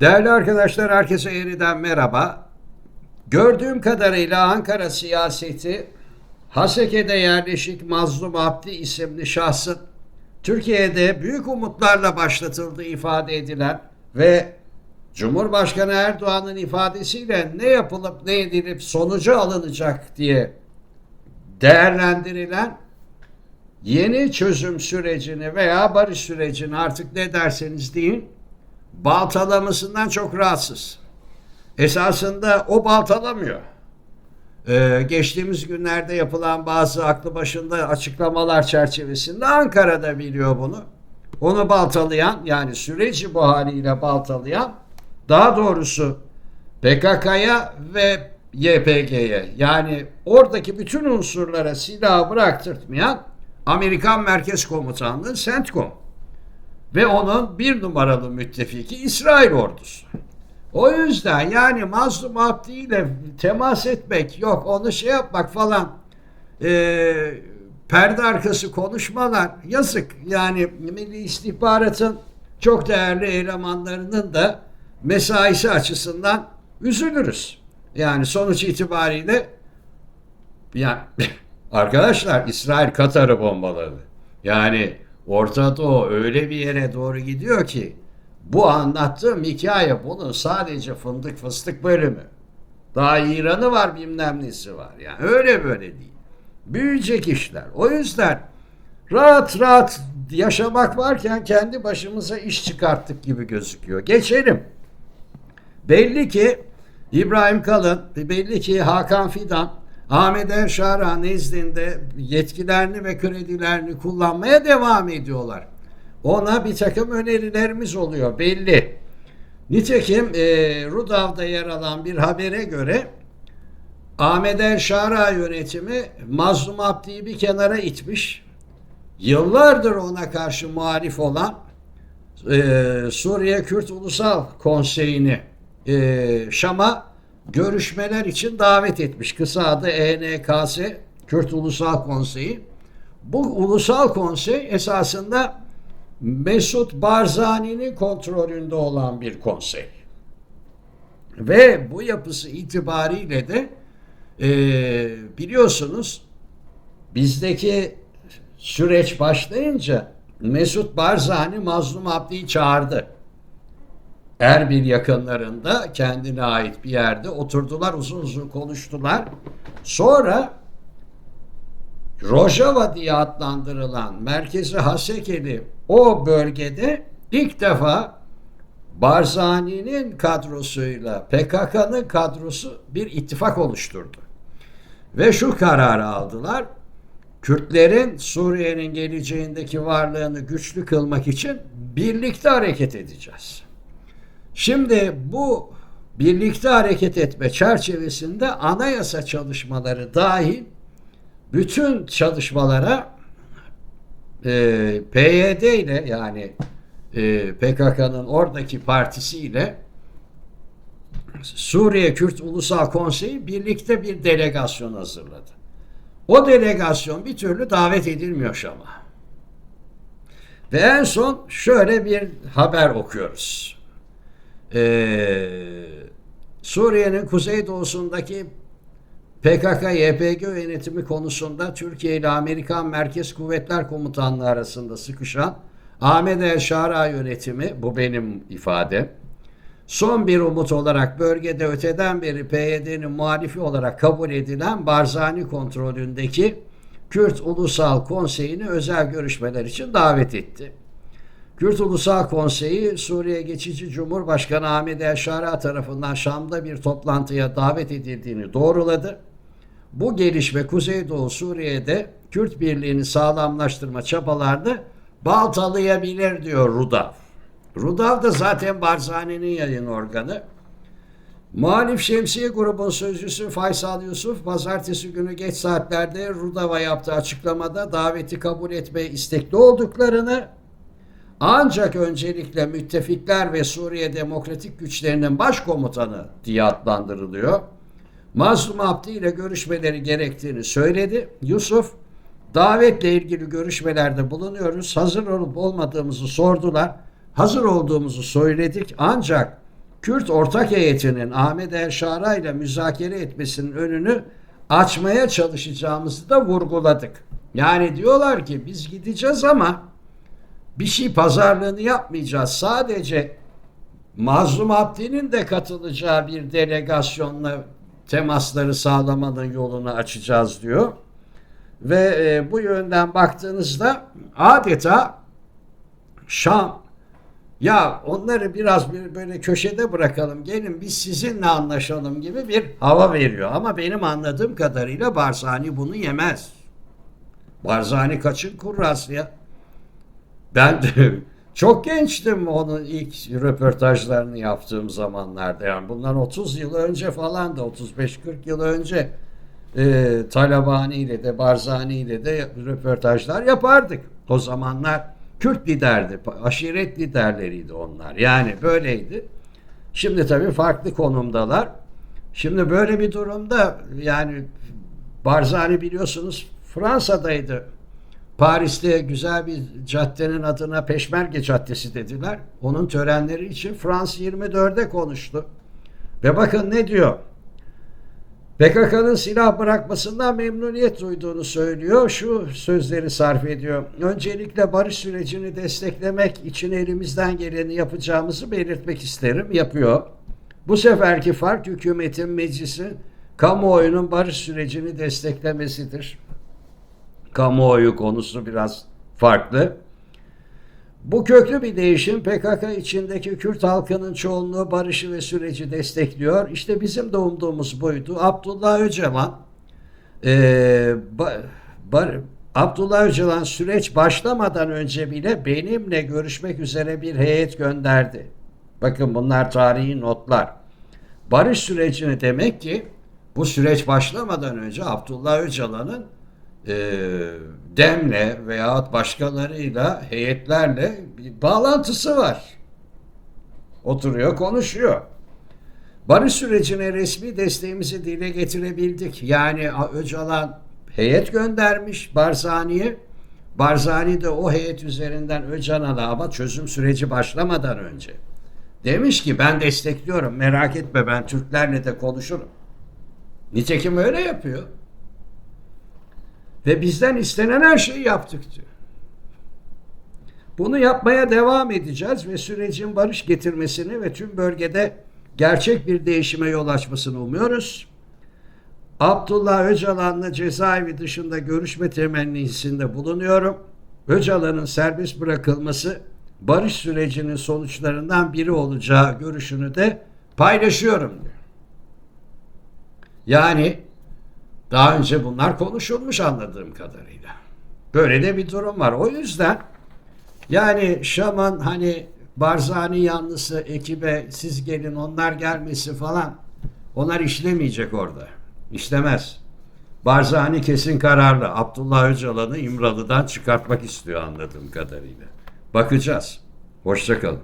Değerli arkadaşlar, herkese yeniden merhaba. Gördüğüm kadarıyla Ankara siyaseti Haseke'de yerleşik Mazlum Abdi isimli şahsın Türkiye'de büyük umutlarla başlatıldığı ifade edilen ve Cumhurbaşkanı Erdoğan'ın ifadesiyle ne yapılıp ne edilip sonucu alınacak diye değerlendirilen yeni çözüm sürecini veya barış sürecini artık ne derseniz deyin baltalamasından çok rahatsız. Esasında o baltalamıyor. Ee, geçtiğimiz günlerde yapılan bazı aklı başında açıklamalar çerçevesinde Ankara'da biliyor bunu. Onu baltalayan yani süreci bu haliyle baltalayan daha doğrusu PKK'ya ve YPG'ye yani oradaki bütün unsurlara silahı bıraktırtmayan Amerikan Merkez Komutanlığı CENTCOM ve onun bir numaralı müttefiki İsrail ordusu. O yüzden yani Mazlum Abdi ile temas etmek yok onu şey yapmak falan e, perde arkası konuşmalar yazık. Yani Milli İstihbarat'ın çok değerli elemanlarının da mesaisi açısından üzülürüz. Yani sonuç itibariyle yani arkadaşlar İsrail Katar'ı bombaladı. Yani Orta Doğu öyle bir yere doğru gidiyor ki bu anlattığım hikaye bunun sadece fındık fıstık bölümü. Daha İran'ı var bilmem nesi var. Yani öyle böyle değil. Büyüyecek işler. O yüzden rahat rahat yaşamak varken kendi başımıza iş çıkarttık gibi gözüküyor. Geçelim. Belli ki İbrahim Kalın, belli ki Hakan Fidan, Ahmet Erşara nezdinde yetkilerini ve kredilerini kullanmaya devam ediyorlar. Ona bir takım önerilerimiz oluyor belli. Nitekim e, Rudav'da yer alan bir habere göre Ahmet Erşara yönetimi Mazlum Abdi'yi bir kenara itmiş. Yıllardır ona karşı muhalif olan e, Suriye Kürt Ulusal Konseyi'ni e, Şam'a görüşmeler için davet etmiş. Kısa adı ENKS Kürt Ulusal Konseyi. Bu ulusal konsey esasında Mesut Barzani'nin kontrolünde olan bir konsey. Ve bu yapısı itibariyle de e, biliyorsunuz bizdeki süreç başlayınca Mesut Barzani Mazlum Abdi'yi çağırdı. Erbil yakınlarında kendine ait bir yerde oturdular uzun uzun konuştular. Sonra Rojava diye adlandırılan merkezi Hasekeli o bölgede ilk defa Barzani'nin kadrosuyla PKK'nın kadrosu bir ittifak oluşturdu. Ve şu kararı aldılar. Kürtlerin Suriye'nin geleceğindeki varlığını güçlü kılmak için birlikte hareket edeceğiz. Şimdi bu birlikte hareket etme çerçevesinde anayasa çalışmaları dahil bütün çalışmalara e, PYD ile yani e, PKK'nın oradaki partisiyle Suriye Kürt Ulusal Konseyi birlikte bir delegasyon hazırladı. O delegasyon bir türlü davet edilmiyor Şam'a. Ve en son şöyle bir haber okuyoruz. Ee, Suriye'nin kuzeydoğusundaki PKK-YPG yönetimi konusunda Türkiye ile Amerikan Merkez Kuvvetler Komutanlığı arasında sıkışan Ahmet El Şara yönetimi, bu benim ifade, son bir umut olarak bölgede öteden beri PYD'nin muhalifi olarak kabul edilen Barzani kontrolündeki Kürt Ulusal Konseyi'ni özel görüşmeler için davet etti. Kürt Ulusal Konseyi Suriye Geçici Cumhurbaşkanı Ahmet El Şara tarafından Şam'da bir toplantıya davet edildiğini doğruladı. Bu gelişme Kuzeydoğu Suriye'de Kürt birliğini sağlamlaştırma çabalarını baltalayabilir diyor Rudav. Rudav da zaten Barzani'nin yayın organı. Muhalif Şemsiye grubun sözcüsü Faysal Yusuf pazartesi günü geç saatlerde Rudav'a yaptığı açıklamada daveti kabul etmeye istekli olduklarını ancak öncelikle müttefikler ve Suriye Demokratik Güçlerinin başkomutanı diye adlandırılıyor. Mazlum Abdi ile görüşmeleri gerektiğini söyledi. Yusuf davetle ilgili görüşmelerde bulunuyoruz. Hazır olup olmadığımızı sordular. Hazır olduğumuzu söyledik ancak Kürt ortak heyetinin Ahmet El Şara ile müzakere etmesinin önünü açmaya çalışacağımızı da vurguladık. Yani diyorlar ki biz gideceğiz ama bir şey pazarlığını yapmayacağız. Sadece Mazlum Abdi'nin de katılacağı bir delegasyonla temasları sağlamanın yolunu açacağız diyor. Ve e, bu yönden baktığınızda adeta Şam ya onları biraz bir böyle köşede bırakalım gelin biz sizinle anlaşalım gibi bir hava veriyor. Ama benim anladığım kadarıyla Barzani bunu yemez. Barzani kaçın kurrası ya. Ben çok gençtim onun ilk röportajlarını yaptığım zamanlarda. Yani bundan 30 yıl önce falan da 35-40 yıl önce e, Talabani ile de Barzani ile de röportajlar yapardık. O zamanlar Kürt liderdi, aşiret liderleriydi onlar. Yani böyleydi. Şimdi tabii farklı konumdalar. Şimdi böyle bir durumda yani Barzani biliyorsunuz Fransa'daydı. Paris'te güzel bir caddenin adına Peşmerge Caddesi dediler. Onun törenleri için Frans 24'de konuştu. Ve bakın ne diyor? PKK'nın silah bırakmasından memnuniyet duyduğunu söylüyor. Şu sözleri sarf ediyor. Öncelikle barış sürecini desteklemek için elimizden geleni yapacağımızı belirtmek isterim. Yapıyor. Bu seferki fark hükümetin meclisi kamuoyunun barış sürecini desteklemesidir. Kamuoyu konusu biraz farklı. Bu köklü bir değişim PKK içindeki Kürt halkının çoğunluğu barışı ve süreci destekliyor. İşte bizim de umduğumuz buydu. Abdullah Öcalan e, ba, bar, Abdullah Öcalan süreç başlamadan önce bile benimle görüşmek üzere bir heyet gönderdi. Bakın bunlar tarihi notlar. Barış sürecini demek ki bu süreç başlamadan önce Abdullah Öcalan'ın e, Dem'le veyahut başkalarıyla, heyetlerle bir bağlantısı var. Oturuyor, konuşuyor. Barış sürecine resmi desteğimizi dile getirebildik. Yani Öcalan heyet göndermiş Barzani'ye. Barzani de o heyet üzerinden Öcalan'a ama çözüm süreci başlamadan önce demiş ki ben destekliyorum merak etme ben Türklerle de konuşurum. Nitekim öyle yapıyor. Ve bizden istenen her şeyi yaptık diyor. Bunu yapmaya devam edeceğiz ve sürecin barış getirmesini ve tüm bölgede gerçek bir değişime yol açmasını umuyoruz. Abdullah Öcalan'la cezaevi dışında görüşme temennisinde bulunuyorum. Öcalan'ın serbest bırakılması barış sürecinin sonuçlarından biri olacağı görüşünü de paylaşıyorum diyor. Yani daha önce bunlar konuşulmuş anladığım kadarıyla. Böyle de bir durum var. O yüzden yani Şam'ın hani Barzani yanlısı ekibe siz gelin onlar gelmesi falan onlar işlemeyecek orada. İşlemez. Barzani kesin kararlı. Abdullah Öcalan'ı İmralı'dan çıkartmak istiyor anladığım kadarıyla. Bakacağız. Hoşçakalın.